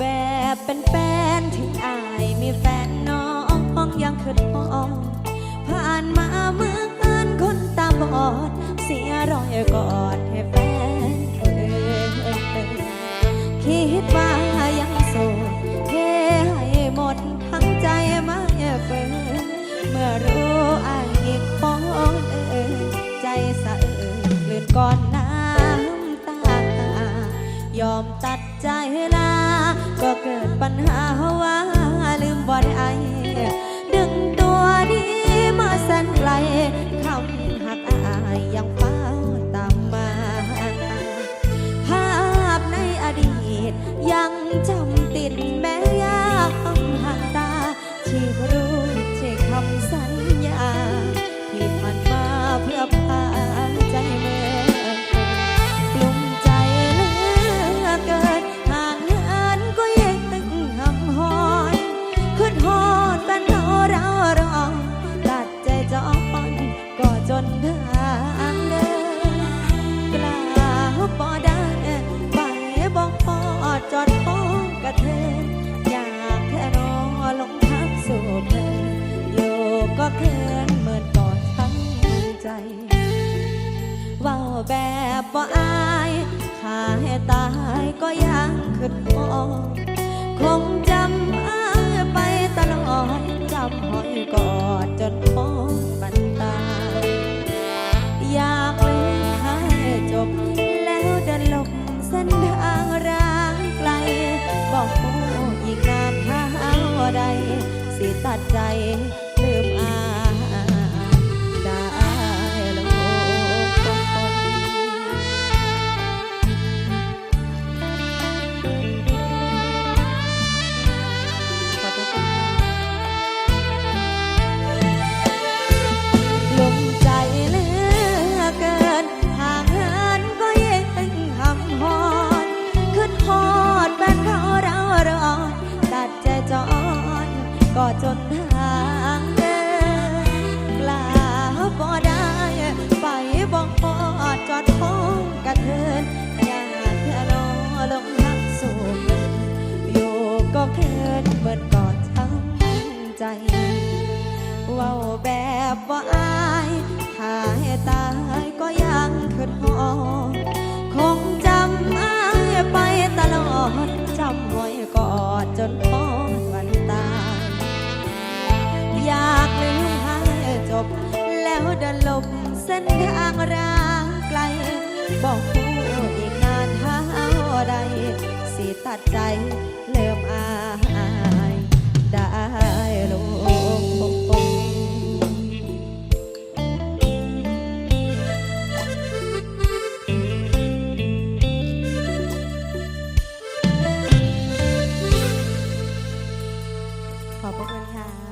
แบบเป็นแฟนถึงอายมีแฟนน้องฟ้องยังคืดพองผ่านมาเมื่อกันคนตาบอด เสียรอยกอดให้แฟน ตัดใจลา ก็เกิดปัญหาว่าลืมบ่ได้ดึงตัวดีมาสั่นไกลคำหักอายยังเฝ้าตามมา ภาพในอดีตยังจำ แบบบ่อายขาให้ตายก็ยังขึ้นพอคงจำอายไปตลอดจำหอยกอดจนพอบันตา อยากเลืมให้จบ แล้วเดินหลบเส้นทางร้างไกล บอกผู้อีกนานเท่าใดสิตัดใจ ก็จนทางเดินกล้าบ่ได้ไปบอกพอจอดพงกระเทินอยากแค่นอลงหักสู่เงินอยู่ก็เคินเหมือนกอดช้ำใจว้าแบบว่าอายถ้าให้ตายก็ยังคืดหอ บ แล้วเดินลบเส้นทางร้างไกล บอกคู่อีกนานเท่าใดสิตัดใจเริ่มอายได้ลงขอบพระคุณค่ะ